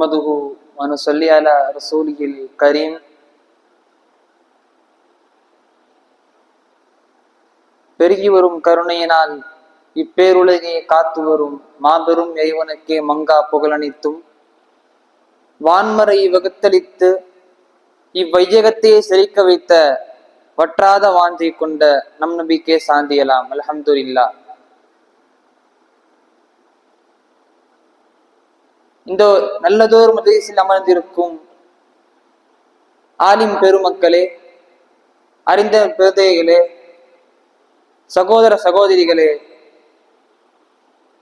نحمده ونصلي على رسوله الكريم பெருகி வரும் கருணையினால் இப்பேருலகை காத்து வரும் மாபெரும் இறைவனுக்கே மங்கா புகழனைத்தும் வான்மறை வகுத்தளித்து இவ்வையகத்தையே செழிக்க வைத்த வற்றாத வாஞ்சை கொண்ட நம் நபிக்கே சாந்தியலாம் அல்ஹம்துலில்லா இந்த நல்லதோர் மதேசில் அமர்ந்திருக்கும் ஆலிம் பெருமக்களே அறிந்த பிரதைகளே சகோதர சகோதரிகளே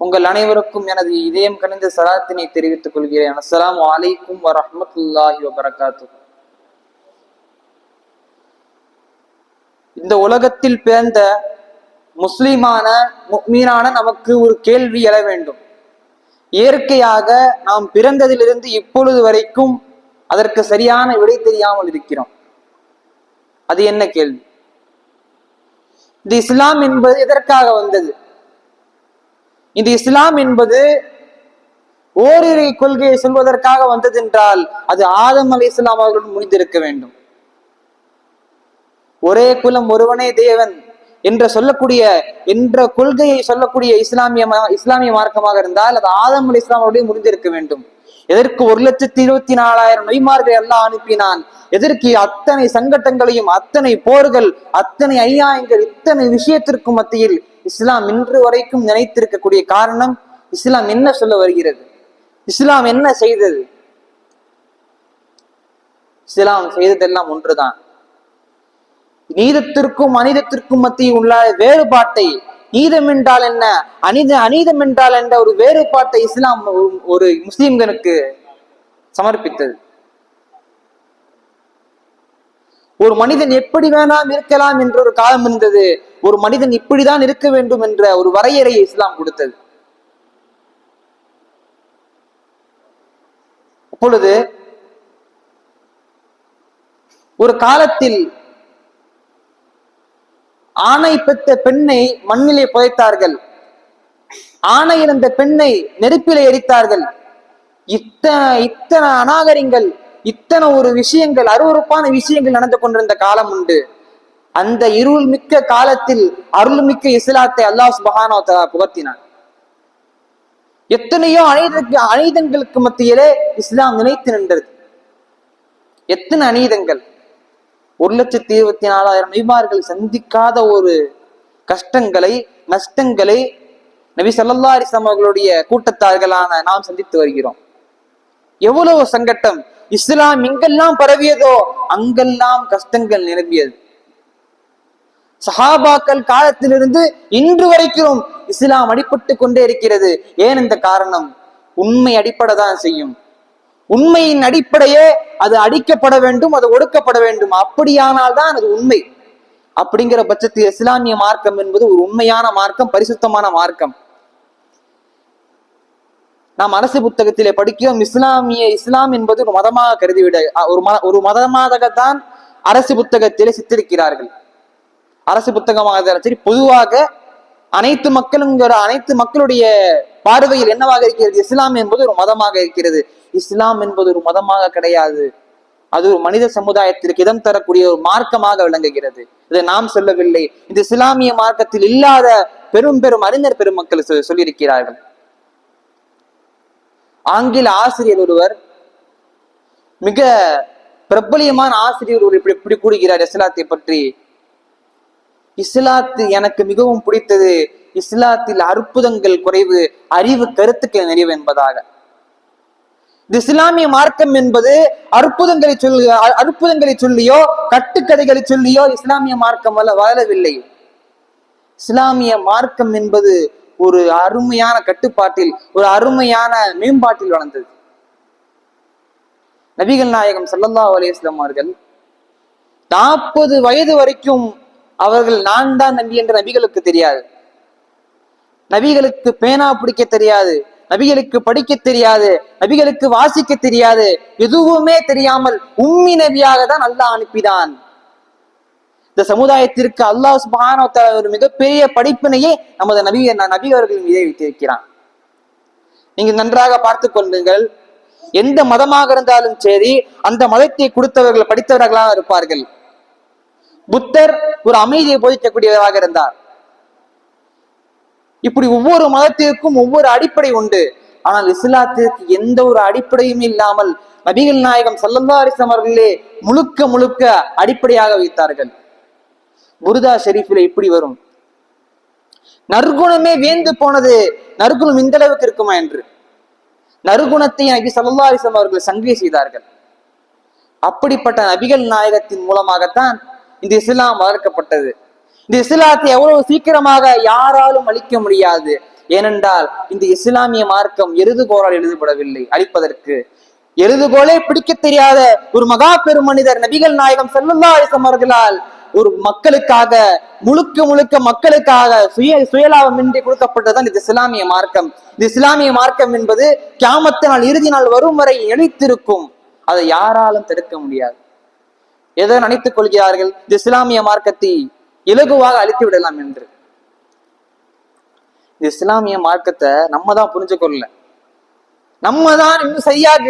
உங்கள் அனைவருக்கும் எனது இதயம் கணிந்த சலாத்தினை தெரிவித்துக் கொள்கிறேன். அஸ்லாம் வலைக்கும் வரமத்துல்லாஹி வபரகாத்து இந்த உலகத்தில் பிறந்த முஸ்லிமான முக்மீனான நமக்கு ஒரு கேள்வி எழ வேண்டும். இயற்கையாக நாம் பிறந்ததிலிருந்து இப்பொழுது வரைக்கும் அதற்கு சரியான விடை தெரியாமல் இருக்கிறோம். அது என்ன கேள்வி? இந்த இஸ்லாம் என்பது எதற்காக வந்தது? இந்த இஸ்லாம் என்பது ஓரிரை கொள்கையை சொல்வதற்காக வந்தது என்றால் அது ஆதம் அலி இஸ்லாம் அவர்களுடன் முடிந்திருக்க வேண்டும். ஒரே குலம் ஒருவனே தேவன். என்ற சொல்லக்கூடிய என்ற கொள்கையை சொல்லக்கூடிய இஸ்லாமிய இஸ்லாமிய மார்க்கமாக இருந்தால் அது ஆதம் அலி இஸ்லாமோடய முடிந்திருக்க வேண்டும். எதற்கு ஒரு லட்சத்தி இருபத்தி நாலாயிரம் நொய்மார்களை எல்லாம் அனுப்பினான்? எதற்கு அத்தனை சங்கட்டங்களையும் அத்தனை போர்கள் அத்தனை ஐயாயங்கள் இத்தனை விஷயத்திற்கும் மத்தியில் இஸ்லாம் இன்று வரைக்கும் நினைத்திருக்கக்கூடிய காரணம் இஸ்லாம் என்ன சொல்ல வருகிறது? இஸ்லாம் என்ன செய்தது? இஸ்லாம் செய்ததெல்லாம் ஒன்றுதான். நீதத்திற்கும் அநீதத்திற்கும் மத்தியில் உள்ள வேறுபாட்டை நீதம் என்றால் என்ன? அநீத அநீதம் என்றால் என்ற ஒரு வேறுபாட்டை இஸ்லாம் ஒரு- முஸ்லிம்களுக்கு சமர்ப்பித்தது. ஒரு மனிதன் எப்படி வேணாம் இருக்கலாம் என்ற ஒரு காலம் இருந்தது. ஒரு மனிதன் இப்படிதான் இருக்க வேண்டும் என்ற ஒரு வரையறையை இஸ்லாம் கொடுத்தது. அப்பொழுது ஒரு காலத்தில் ஆணை பெற்ற பெண்ணை மண்ணிலே புதைத்தார்கள். ஆணை இருந்த பெண்ணை நெருப்பிலே எரித்தார்கள். இத்தனை இத்தனை அநாகரிங்கள் இத்தனை ஒரு விஷயங்கள் அருவருப்பான விஷயங்கள் நடந்து கொண்டிருந்த காலம் உண்டு. அந்த இருள் மிக்க காலத்தில் அருள்மிக்க இஸ்லாத்தை அல்லாஹ் சுபஹானஹு வ புகத்தினான் எத்தனையோ அநீதற்கு அநீதங்களுக்கு மத்தியிலே இஸ்லாம் நினைத்து நின்றது. எத்தனை அநீதங்கள் ஒரு லட்சத்தி இருபத்தி நாலாயிரம் நபிமார்கள் சந்திக்காத ஒரு கஷ்டங்களை நஷ்டங்களை நபி ஸல்லல்லாஹு அலைஹி அவர்களுடைய கூட்டத்தார்களான நாம் சந்தித்து வருகிறோம். எவ்வளவு சங்கட்டம் இஸ்லாம் எங்கெல்லாம் பரவியதோ அங்கெல்லாம் கஷ்டங்கள் நிரம்பியது. சஹாபாக்கள் காலத்திலிருந்து இன்று வரைக்கும் இஸ்லாம் அடிபட்டு கொண்டே இருக்கிறது. ஏன் இந்த காரணம்? உண்மை அடிப்படை தான் செய்யும். உண்மையின் அடிப்படையே அது அடிக்கப்பட வேண்டும் அது ஒடுக்கப்பட வேண்டும். அப்படியானால் தான் அது உண்மை. அப்படிங்கிற பட்சத்தில் இஸ்லாமிய மார்க்கம் என்பது ஒரு உண்மையான மார்க்கம் பரிசுத்தமான மார்க்கம். நாம் அரசு புத்தகத்திலே படிக்கிறோம் இஸ்லாமிய இஸ்லாம் என்பது ஒரு மதமாக கருதிவிட ஒரு மத ஒரு மதமாகத்தான் அரசு புத்தகத்திலே சித்தரிக்கிறார்கள். அரசு புத்தகமாக சரி பொதுவாக அனைத்து மக்களுங்கிற அனைத்து மக்களுடைய பார்வையில் என்னவாக இருக்கிறது? இஸ்லாம் என்பது ஒரு மதமாக இருக்கிறது. இஸ்லாம் என்பது ஒரு மதமாக கிடையாது. அது ஒரு மனித சமுதாயத்திற்கு இடம் தரக்கூடிய ஒரு மார்க்கமாக விளங்குகிறது. இதை நாம் சொல்லவில்லை. இந்த இஸ்லாமிய மார்க்கத்தில் இல்லாத பெரும் பெரும் அறிஞர் பெருமக்கள் சொ- சொல்லியிருக்கிறார்கள். ஆங்கில ஆசிரியர் ஒருவர் மிக பிரபலியமான ஆசிரியர் ஒரு இப்படி இப்படி கூறுகிறார் இஸ்லாத்தை பற்றி. இஸ்லாத்து எனக்கு மிகவும் பிடித்தது. இஸ்லாத்தில் அற்புதங்கள் குறைவு அறிவு கருத்துக்கள் நிறைவு என்பதாக. இந்த இஸ்லாமிய மார்க்கம் என்பது அற்புதங்களை சொல்லி அற்புதங்களை சொல்லியோ கட்டுக்கதைகளை சொல்லியோ இஸ்லாமிய மார்க்கம் வள வளரவில்லை. இஸ்லாமிய மார்க்கம் என்பது ஒரு அருமையான கட்டுப்பாட்டில் ஒரு அருமையான மேம்பாட்டில் வளர்ந்தது. நபிகள் நாயகம் சல்லல்லா அலைஹி அவர்கள் நாற்பது வயது வரைக்கும் அவர்கள் நான் தான் நபி என்று நபிகளுக்கு தெரியாது. நபிகளுக்கு பேனா பிடிக்க தெரியாது நபிகளுக்கு படிக்க தெரியாது நபிகளுக்கு வாசிக்க தெரியாது எதுவுமே தெரியாமல் உம்மி நபியாக தான் அல்லாஹ் அனுப்பிதான் இந்த சமுதாயத்திற்கு அல்லாஹ் சுபான ஒரு மிகப்பெரிய படிப்பினையே நமது நபி நபி அவர்கள் மீதே வைத்திருக்கிறான். நீங்க நன்றாக பார்த்து கொள்ளுங்கள். எந்த மதமாக இருந்தாலும் சரி அந்த மதத்தை கொடுத்தவர்கள் படித்தவர்களாக இருப்பார்கள். புத்தர் ஒரு அமைதியை போதிக்கக்கூடியவராக இருந்தார். இப்படி ஒவ்வொரு மதத்திற்கும் ஒவ்வொரு அடிப்படை உண்டு. ஆனால் இஸ்லாத்திற்கு எந்த ஒரு அடிப்படையும் இல்லாமல் நபிகள் நாயகம் சல்லல்லா அலிஸ்லாம் அவர்களே முழுக்க முழுக்க அடிப்படையாக வைத்தார்கள். புருதா ஷெரீஃபில் இப்படி வரும். நற்குணமே வேந்து போனது நற்குணம் இந்த அளவுக்கு இருக்குமா என்று. நறுகுணத்தை நபி சல்லா அலிஸ்லாம் அவர்கள் சங்கை செய்தார்கள். அப்படிப்பட்ட நபிகள் நாயகத்தின் மூலமாகத்தான் இந்த இஸ்லாம் வளர்க்கப்பட்டது. இந்த இஸ்லாத்தை எவ்வளவு சீக்கிரமாக யாராலும் அழிக்க முடியாது. ஏனென்றால் இந்த இஸ்லாமிய மார்க்கம் எருதுகோரால் எழுதப்படவில்லை. அழிப்பதற்கு எழுதுகோலே பிடிக்க தெரியாத ஒரு மகா பெருமனிதர் நபிகள் நாயகம் செல்லல்லா அலிசம் அவர்களால் ஒரு மக்களுக்காக முழுக்க முழுக்க மக்களுக்காக சுய சுயலாபமின்றி கொடுக்கப்பட்டதுதான் இந்த இஸ்லாமிய மார்க்கம். இந்த இஸ்லாமிய மார்க்கம் என்பது கியாமத்த நாள் இறுதி நாள் வரும் வரை நிலைத்திருக்கும் அதை யாராலும் தடுக்க முடியாது. எதை நினைத்துக் கொள்கிறார்கள்? இந்த இஸ்லாமிய மார்க்கத்தை இலகுவாக அழித்து விடலாம் என்று. இந்த இஸ்லாமிய மார்க்கத்தை நம்ம தான் புரிஞ்சு கொள்ளல. நம்ம தான் இன்னும் சரியாக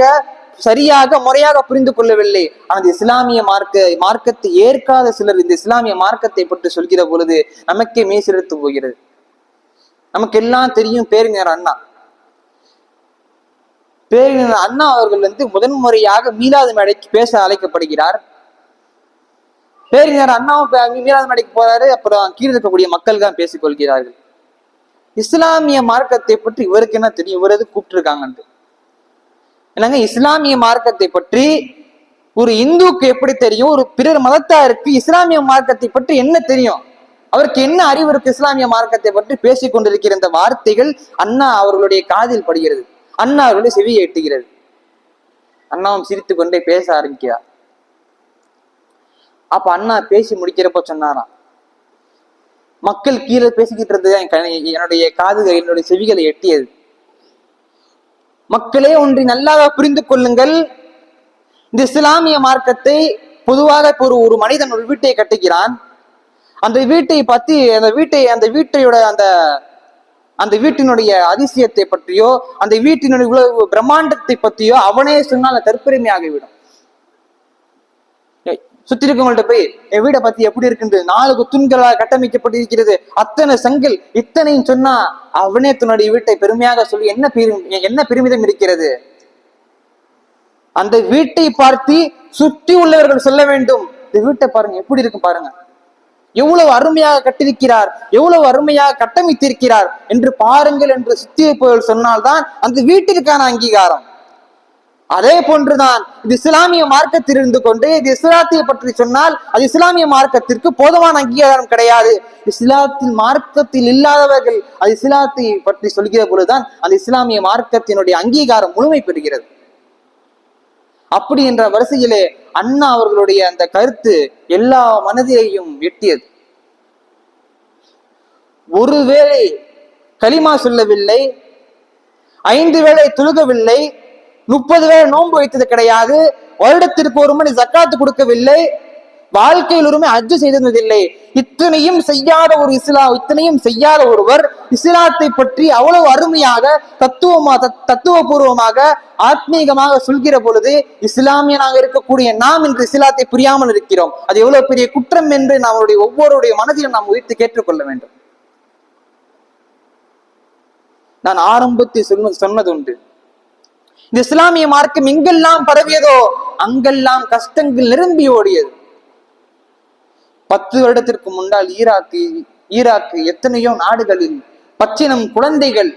சரியாக முறையாக புரிந்து கொள்ளவில்லை. ஆனால் இஸ்லாமிய மார்க்க மார்க்கத்தை ஏற்காத சிலர் இந்த இஸ்லாமிய மார்க்கத்தை பற்றி சொல்கிற பொழுது நமக்கே மேசிருத்து போகிறது. நமக்கு எல்லாம் தெரியும் பேரிஞர் அண்ணா. பேரிஞர் அண்ணா அவர்கள் வந்து முதன்முறையாக மீலாது மேடைக்கு பேச அழைக்கப்படுகிறார். பேரிஞர் அண்ணாவும் மீளாது மேடைக்கு போறாரு. அப்புறம் கீழே இருக்கக்கூடிய மக்கள் தான் பேசிக் கொள்கிறார்கள் இஸ்லாமிய மார்க்கத்தை பற்றி இவருக்கு என்ன தெரியும்? இவர் எது கூப்பிட்டு என்னங்க இஸ்லாமிய மார்க்கத்தை பற்றி ஒரு இந்துக்கு எப்படி தெரியும்? ஒரு பிறர் மதத்தாருக்கு இஸ்லாமிய மார்க்கத்தை பற்றி என்ன தெரியும்? அவருக்கு என்ன அறிவு இருக்கு? இஸ்லாமிய மார்க்கத்தை பற்றி பேசிக் கொண்டிருக்கிற இந்த வார்த்தைகள் அண்ணா அவர்களுடைய காதில் படுகிறது. அண்ணா அவர்களுடைய செவியை எட்டுகிறது அண்ணாவும் சிரித்து கொண்டே பேச ஆரம்பிக்கிறார். அப்ப அண்ணா பேசி முடிக்கிறப்ப சொன்னாராம் மக்கள் கீழே பேசிக்கிட்டு இருந்தது என்னுடைய காதுகள் என்னுடைய செவிகளை எட்டியது. மக்களே ஒன்றை நல்லாக புரிந்து கொள்ளுங்கள். இந்த இஸ்லாமிய மார்க்கத்தை பொதுவாக இப்போ ஒரு ஒரு மனிதன் ஒரு வீட்டை கட்டுகிறான். அந்த வீட்டை பத்தி அந்த வீட்டை அந்த வீட்டையோட அந்த அந்த வீட்டினுடைய அதிசயத்தை பற்றியோ அந்த வீட்டினுடைய பிரம்மாண்டத்தை பற்றியோ அவனே சொன்னால் தற்பெருமை தற்பெருமையாகிவிடும் சுத்தி இருக்கவங்கள்ட்ட போய் என் வீடை பத்தி எப்படி இருக்குது நாலு தூண்களால் கட்டமைக்கப்பட்டிருக்கிறது. அத்தனை செங்கல் இத்தனையும் சொன்னா அவனே தன்னுடைய வீட்டை பெருமையாக சொல்லி என்ன பெரும் என்ன பெருமிதம் இருக்கிறது? அந்த வீட்டை பார்த்து சுற்றி உள்ளவர்கள் சொல்ல வேண்டும். இந்த வீட்டை பாருங்க எப்படி இருக்கும் பாருங்க. எவ்வளவு அருமையாக கட்டிருக்கிறார் எவ்வளவு அருமையாக கட்டமைத்திருக்கிறார் என்று பாருங்கள் என்று சுத்தியை போய் சொன்னால்தான் அந்த வீட்டிற்கான அங்கீகாரம். அதே போன்றுதான் இது இஸ்லாமிய மார்க்கத்தில் இருந்து கொண்டு இது இஸ்லாத்தை பற்றி சொன்னால் அது இஸ்லாமிய மார்க்கத்திற்கு போதுமான அங்கீகாரம் கிடையாது. இஸ்லாத்தில் மார்க்கத்தில் இல்லாதவர்கள் அது இஸ்லாத்தை பற்றி சொல்கிற பொழுதுதான் அந்த இஸ்லாமிய மார்க்கத்தினுடைய அங்கீகாரம் முழுமை பெறுகிறது. அப்படி என்ற வரிசையிலே அண்ணா அவர்களுடைய அந்த கருத்து எல்லா மனதையும் எட்டியது. ஒருவேளை களிமா சொல்லவில்லை ஐந்து வேளை துழுகவில்லை முப்பது வேலை நோன்பு வைத்தது கிடையாது. வருடத்திற்கு ஒரு மணி ஜக்காத்து கொடுக்கவில்லை. வாழ்க்கையில் ஒருமை அஜு செய்திருந்ததில்லை. இத்தனையும் செய்யாத ஒரு இஸ்லா இத்தனையும் செய்யாத ஒருவர் இஸ்லாத்தை பற்றி அவ்வளவு அருமையாக தத்துவமா தத்துவபூர்வமாக ஆத்மீகமாக சொல்கிற பொழுது இஸ்லாமியனாக இருக்கக்கூடிய நாம் இன்று இஸ்லாத்தை புரியாமல் இருக்கிறோம். அது எவ்வளவு பெரிய குற்றம் என்று நம்மளுடைய ஒவ்வொருடைய மனதிலும் நாம் உயிர்த்து கேட்டுக்கொள்ள வேண்டும். நான் ஆரம்பத்தில் சொன்ன சொன்னதுண்டு. இந்த இஸ்லாமிய மார்க்கம் எங்கெல்லாம் பரவியதோ அங்கெல்லாம் கஷ்டங்கள் நிரம்பி ஓடியது. பத்து வருடத்திற்கு முன்னால் ஈராக்கு ஈராக்கு எத்தனையோ நாடுகளில் பச்சினம் குழந்தைகள்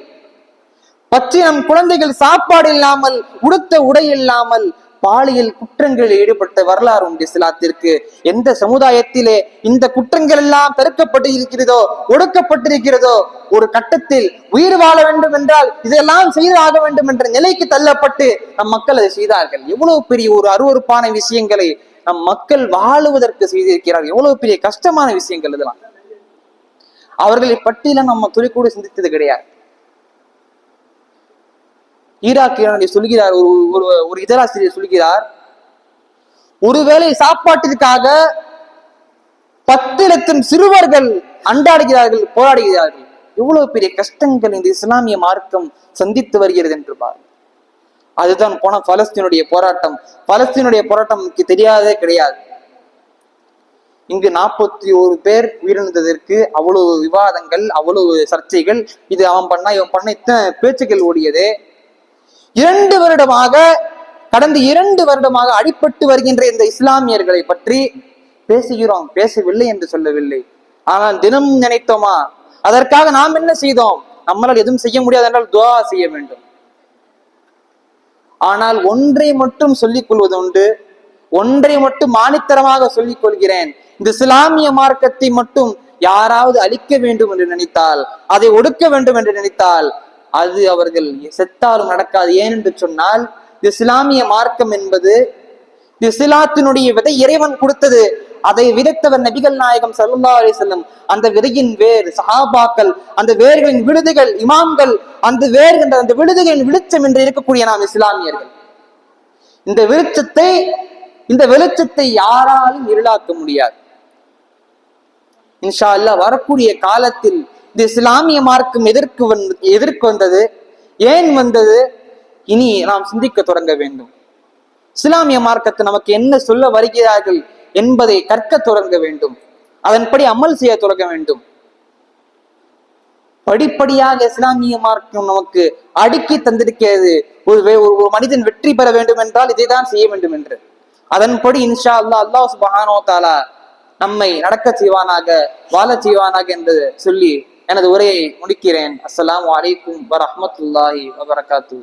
பச்சினம் குழந்தைகள் சாப்பாடு இல்லாமல் உடுத்த உடை இல்லாமல் பாலியல் குற்றங்களில் ஈடுபட்ட வரலாறு உண்டு இஸ்லாத்திற்கு. எந்த சமுதாயத்திலே இந்த குற்றங்கள் எல்லாம் பெருக்கப்பட்டு இருக்கிறதோ ஒடுக்கப்பட்டிருக்கிறதோ ஒரு கட்டத்தில் உயிர் வாழ வேண்டும் என்றால் இதெல்லாம் செய்தாக வேண்டும் என்ற நிலைக்கு தள்ளப்பட்டு நம் மக்கள் அதை செய்தார்கள். எவ்வளவு பெரிய ஒரு அருவருப்பான விஷயங்களை நம் மக்கள் வாழுவதற்கு செய்திருக்கிறார்கள். எவ்வளவு பெரிய கஷ்டமான விஷயங்கள் இதெல்லாம். அவர்களை பற்றியெல்லாம் நம்ம துளி கூட சிந்தித்தது கிடையாது. ஈராக்கியனுடைய சொல்கிறார் ஒரு ஒரு ஒரு இதழாசிரியர் சொல்கிறார் ஒருவேளை சாப்பாட்டிற்காக பத்து லட்சம் சிறுவர்கள் அண்டாடுகிறார்கள் போராடுகிறார்கள். இவ்வளவு பெரிய கஷ்டங்கள் இந்த இஸ்லாமிய மார்க்கம் சந்தித்து வருகிறது என்று பார் அதுதான் போன பலஸ்தீனுடைய போராட்டம். பலஸ்தீனுடைய போராட்டம் நமக்கு தெரியாதே கிடையாது. இங்கு நாற்பத்தி ஒரு பேர் உயிரிழந்ததற்கு அவ்வளவு விவாதங்கள் அவ்வளவு சர்ச்சைகள். இது அவன் பண்ணா இவன் பண்ண இத்தனை பேச்சுக்கள் ஓடியதே. இரண்டு வருடமாக கடந்த இரண்டு வருடமாக அடிபட்டு வருகின்ற இந்த இஸ்லாமியர்களை பற்றி பேசுகிறோம். பேசவில்லை என்று சொல்லவில்லை. ஆனால் தினம் நினைத்தோமா? அதற்காக நாம் என்ன செய்தோம்? நம்மளால் எதுவும் செய்ய முடியாது என்றால் துவா செய்ய வேண்டும். ஆனால் ஒன்றை மட்டும் சொல்லிக் கொள்வது உண்டு. ஒன்றை மட்டும் மானித்தரமாக சொல்லிக் கொள்கிறேன். இந்த இஸ்லாமிய மார்க்கத்தை மட்டும் யாராவது அழிக்க வேண்டும் என்று நினைத்தால் அதை ஒடுக்க வேண்டும் என்று நினைத்தால் அது அவர்கள் செத்தாலும் நடக்காது. ஏனென்று சொன்னால் இஸ்லாமிய மார்க்கம் என்பது இஸ்லாத்தினுடைய விதை இறைவன் கொடுத்தது. அதை விதைத்தவர் நபிகள் நாயகம் சல்லா அலைஹி அந்த விதையின் வேர் சஹாபாக்கள் அந்த வேர்களின் விடுதிகள் இமாம்கள் அந்த வேர்கின்ற அந்த விடுதிகளின் வெளிச்சம் என்று இருக்கக்கூடிய நாம் இஸ்லாமியர்கள். இந்த வெளிச்சத்தை இந்த வெளிச்சத்தை யாராலும் இருளாக்க முடியாது. இன்ஷா அல்லாஹ் வரக்கூடிய காலத்தில் இந்த இஸ்லாமிய மார்க்கம் எதிர்க்கு வந் எதிர்க்கு வந்தது. ஏன் வந்தது? இனி நாம் சிந்திக்க தொடங்க வேண்டும். இஸ்லாமிய மார்க்கத்தை நமக்கு என்ன சொல்ல வருகிறார்கள் என்பதை கற்க தொடங்க வேண்டும். அதன்படி அமல் செய்ய தொடங்க வேண்டும். படிப்படியாக இஸ்லாமிய மார்க்கம் நமக்கு அடுக்கி தந்திருக்கிறது. ஒரு ஒரு மனிதன் வெற்றி பெற வேண்டும் என்றால் இதைதான் செய்ய வேண்டும் என்று. அதன்படி இன்ஷா அல்லா அல்லாஹ் சுபஹானோ தாலா நம்மை நடக்க செய்வானாக வாழச் செய்வானாக என்று சொல்லி எனது உரையை முடிக்கிறேன். அஸ்லாம் வலைக்கும் வரமத்துல்லாஹி வபரகாத்து